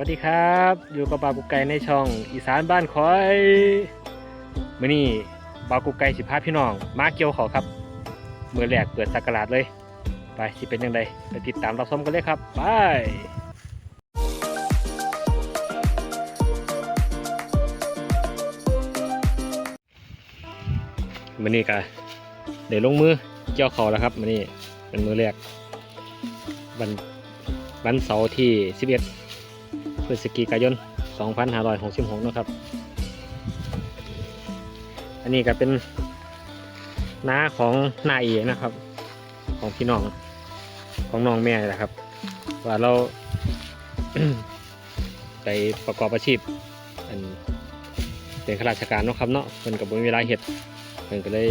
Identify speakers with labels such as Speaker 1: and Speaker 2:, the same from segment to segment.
Speaker 1: วัสดีครับ อยู่กับบากุกไก่ในช่องอีสานบ้านคอยมื่อนี้บากุกไก่สิพาพี่น้อง มาเกี่ยวขาวครับมือแรกเปิดสักการาดเลย ไปสิเป็นยังไงไปติดตามรับชมกันเลยครับ ไปมื่อนี้ก็เดี๋ยวลงมือเกี่ยวขาวแล้วครับมื่อนี้เป็นมือแรกวันวันเสาร์ที่ 11 พฤศจิกายน 2566นะครับ อันนี้ก็เป็นน้าของนายเอนะครับ ของพี่น้องของน้องแม่นี่แหละครับ ว่าเราไปประกอบอาชีพอันเป็นข้าราชการนะครับเนาะเพิ่นกับมีเวลาเฮ็ดเพิ่นก็เลย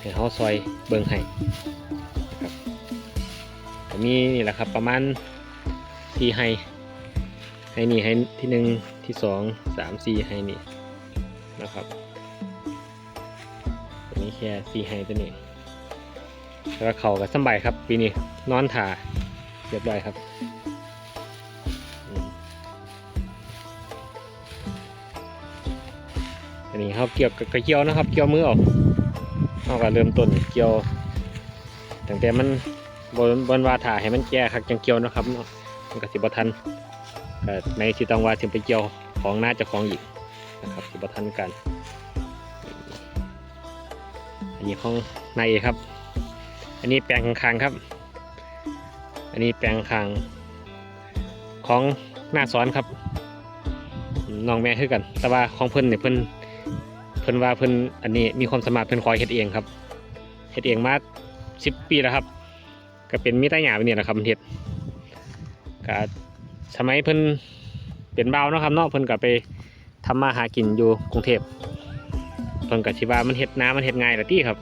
Speaker 1: ให้เฮาซอยเบิ่งให้ครับมีนี่แหละครับประมาณ สี่ให้ให้นี่ให้ที่หนึ่งที่สองสามสี่ให้นี่นะครับตัวนี้แค่สี่ให้ตัวนี้แล้วเข่ากับสบายครับปีนี้นอนถ่าเรียบร้อยครับอันนี้เขาเกี่ยวกับกระเกี่ยวนะครับ เกี่ยวมือออกเขาก็เริ่มต้นเกี่ยวตั้งแต่มันบนบนว่าถ่าให้มันแก่ครับจังเกี่ยวนะครับเนาะ มันก็สิบทันก็ในสิตังวาสิไปเกี่ยวของน่าจะของอีกนะครับสิบทันกัน อันนี้ของนายเอครับ อันนี้แปลงข้างครับ อันนี้แปลงข้างของหน้าสอนครับน้องแม่คือกัน แต่ว่าของเพิ่นเนี่ยเพิ่นเพิ่นว่าเพิ่นอันนี้มีความสามารถเพิ่นคอยเฮ็ดเองครับเฮ็ดเองมาสิบปีแล้วครับ ก็เป็นมิตรหยาไปเนี่ยแหละครับเฮ็ด ก็สมัยเพิ่นเป็นเบาเนาะครับเนาะเพิ่นก็ไปทำมาหากินอยู่กรุงเทพเพิ่นก็สิว่ามันเฮ็ดน้ำมันเฮ็ดง่ายละติครับ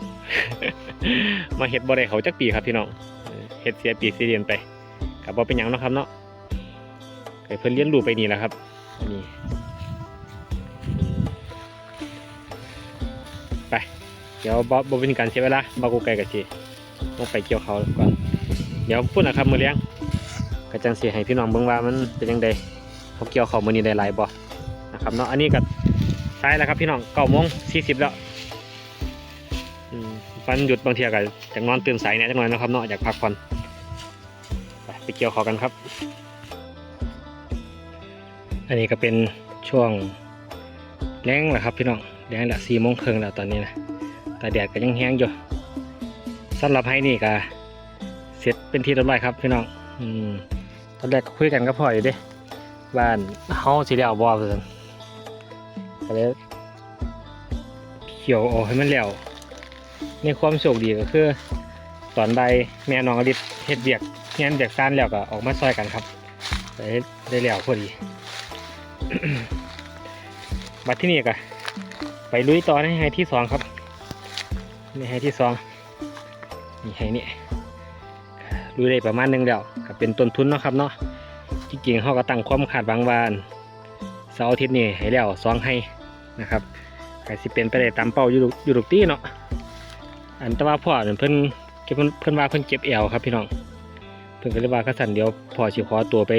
Speaker 1: มาเฮ็ดบ่ได้เขาจักปีครับพี่น้องเออเฮ็ดเสียปีเสียเรียนไปก็บ่เป็นหยังเนาะครับเนาะเพิ่นเรียนรู้ไปนี่แหละครับนนี้ไป เดี๋ยวบ่บ่เป็นการเสียเวลาบ่กูไกลกับสิต้องไปเกี่ยวเขาก่อน เดี๋ยวพูดนะครับมือเลี้ยง จังสีให้พี่น้องเบิ่งว่ามันเป็นยังไงเขาเกี่ยวเขาวมือนี้ได้หลายบ่นะครับเนาะอันนี้ก็สายแล้วครับพี่น้องเก้าโมงสี่สิบแล้วอืมวันหยุดบางทีก็อยากนอนตื่นสายเนี่ยจังหน่อยนะครับเนาะอยากพักผ่อนไปเกี่ยวขาวกันครับ อันนี้ก็เป็นช่วงแรงแหละครับพี่น้องแรงแหละสี่โมงครึ่งแล้วตอนนี้นะแต่แดดก็ยังแห้งอยู่สำหรับให้นี่ก็เสร็จเป็นที่เรียบร้อยครับพี่น้อง อืม ตอนแรกก็คุยกันกับพ่ออยู่เด้บ้านเฮาสิได้เอาบ่เพิ่นก็เลยเขียวออกให้มันแล้วในความโชคดีก็คือ ตอนใดแม่น้องอดิษเฮ็ดเบียกงานเบียกซ่านแล้วก็ออกมาซอยกันครับได้ได้แล้วพอดีบัดที่นี่ก็ไปลุยต่อในไฮที่สองครับในไฮที่สองนี่ไฮนี่ รู้ได้ประมาณหนึงแล้วก็เป็นต้นทุนเนาะครับเนาะที่จริงเขาก็ตั้งความคาดหวังว่าเสาร์อาทิตย์นี้ให้แล้วสองให้นะครับก็สิเป็นไปได้ตามเป้าอยู่ทุกอยู่ทุกที่เนาะอันแต่ว่าพ่อเนี่ยเพิ่นเก็บเพิ่นเพิ่นว่าเพิ่นเก็บแอวครับพี่น้องเพิ่นก็เลยว่าก็สั่นเดียวพ่อสิขอตัวไป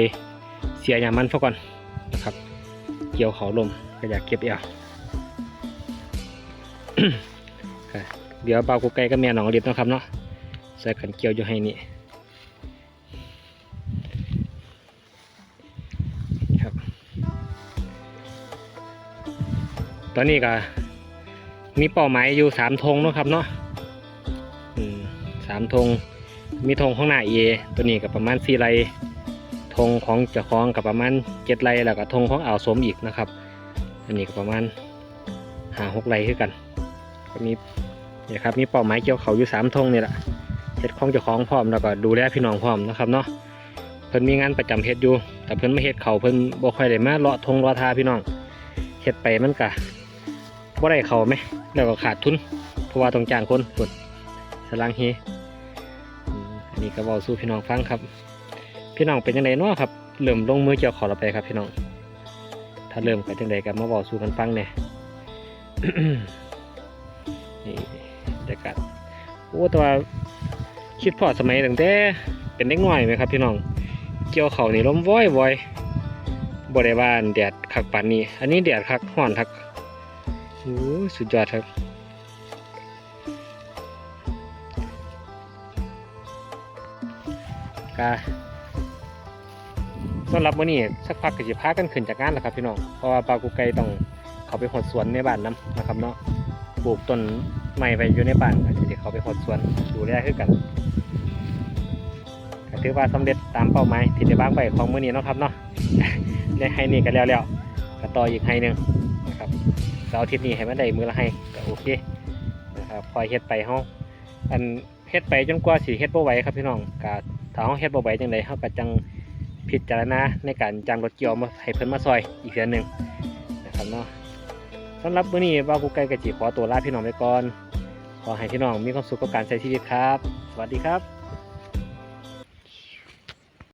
Speaker 1: เสียยามันซะก่อนนะครับเกี่ยวเขาลมก็อยากเก็บแอวเดี๋ยวเบากุ๊กไก่กับแม่หนองลิบเนาะครับเนาะใส่กันเกี่ยวอยู่ให้นี่ ตอนนี้ก็มีเป้าหมายอยู่สามธงนะครับเนาะสามธงมีธงของหน้าเอตัวนี้กับประมาณสี่ไรธงของเจ้าของกับประมาณเจ็ดไรแล้วก็ธงของอ่าวสมอีกนะครับ อันนี้ก็ประมาณหาหกไรคือกัน ก็มีนี่ยครับมีเป้าหมายเกี่ยวเขาอยู่สามธงนี่แหละเฮ็ดของเจ้าของพร้อมแล้วก็ดูแลพี่น้องพร้อมนะครับเนาะเพิ่นมีงานประจำเฮ็ดอยู่ แต่เพิ่นไมาเฮ็ดเขาเพิ่นบ่ค่อยได้มาเลาะทงเลาะทาพี่น้องเฮ็ดไปมันก็ บ่ได้เขาไหมแล้วก็ขาดทุน เพราะว่าต้องจ้างคนพุ่นสลังเฮอันนี้ก็เว้าสู่พี่น้องฟังครับ พี่น้องเป็นจังไดเนาะครับเริ่มลงมือเกี่ยวขอเราไปครับ พี่น้อง ถ้าเริ่มก็จังไดก็มาเว้าสู่กันฟังแหน่ยนี่บรรยากาศโอ้แต่ว่าคิดพอสมัยตั้งแต่เป็นเด็กน้อยไหมครับ พี่น้อง เกี่ยวเขานี่ล้มว้อยว้อยบ่ได้ว่าแดดคักปานนี้อันนี้แดดคักร้อนคัก โอ้สุดยอดครับกาสำหรับมื้อนี้สักพักก็สิพากันขึ้นจากงานแล้วครับพี่น้อง เพราะว่าปลากุไก่ต้องเขาไปหดสวนในบ้านนํนะครับเนาะ ปลูกต้นไม้ไว้อยู่ในบ้านก็สิได้เขาไปหดสวนดูแลคือกันก็ถือว่าสำเร็จตามเป้าหมายที่ได้วางไว้ของมื้อนี้เนาะครับเนาะได้ให้นี่ก็แล้วแล้วก็ต่ออีกให้หนึ่งนะครับ สาร์อาทิตย์นี้ให้มันได้มือละให้ก็โอเคนะครับคอยเฮ็ดไปเฮาอันเฮ็ดไปจนกว่าสิเฮ็ดบ่ไหวครับพี่น้องก็ถ้าเฮาเฮ็ดบ่ไหวจังไดเฮาก็จังพิจารณาในการจ้างรถเกี่ยวมาให้เพิ่นมาซอยอีกเทื่อนึงนะครับเนาะสำหรับมื้อนี้บ่าวกูไก่ก็สิขอตัวลาพี่น้องไปก่อนขอให้พี่น้องมีความสุขกับการใช้ชีวิตครับ สวัสดีครับ